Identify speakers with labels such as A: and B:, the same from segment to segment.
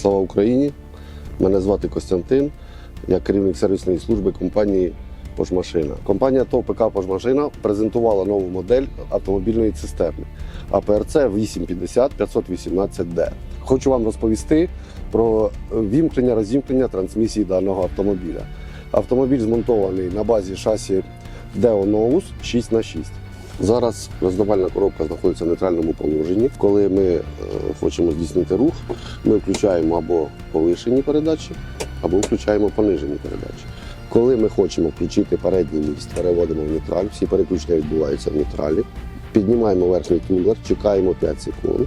A: Слава Україні! Мене звати Костянтин. Я керівник сервісної служби компанії Пожмашина. Компанія ТОВ ПК Пожмашина презентувала нову модель автомобільної цистерни АПРЦ 850 518D. Хочу вам розповісти про вімкнення розімкнення трансмісії даного автомобіля. Автомобіль змонтований на базі шасі Deo Novus 6х6. Зараз роздавальна коробка знаходиться в нейтральному положенні. Коли ми е, хочемо здійснити рух, ми включаємо або повишені передачі, або включаємо понижені передачі. Коли ми хочемо включити передній міст, переводимо в нейтраль, всі переключення відбуваються в нейтралі. Піднімаємо верхній тумблер, чекаємо 5 секунд,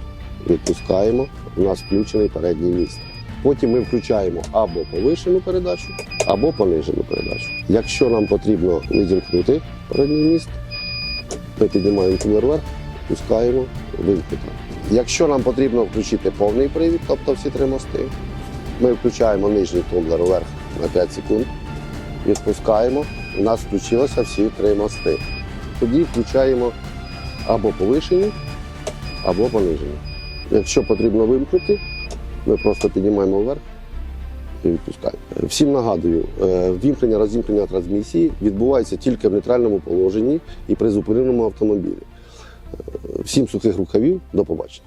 A: відпускаємо. У нас включений передній міст. Потім ми включаємо або повишену передачу, або понижену передачу. Якщо нам потрібно відімкнути передній міст, ми піднімаємо тумблер вверх, пускаємо, вимкнуто. Якщо нам потрібно включити повний привід, тобто всі три мости, ми включаємо нижній тумблер вверх на 5 секунд, відпускаємо, у нас включилося всі три мости. Тоді включаємо або повишені, або понижені. Якщо потрібно вимкнути, ми просто піднімаємо вверх і відпускають. Всім нагадую, е, вімкнення розімкнення трансмісії відбувається тільки в нейтральному положенні і при зупиненому автомобілі. Е, Всім сухих рукавів, до побачення.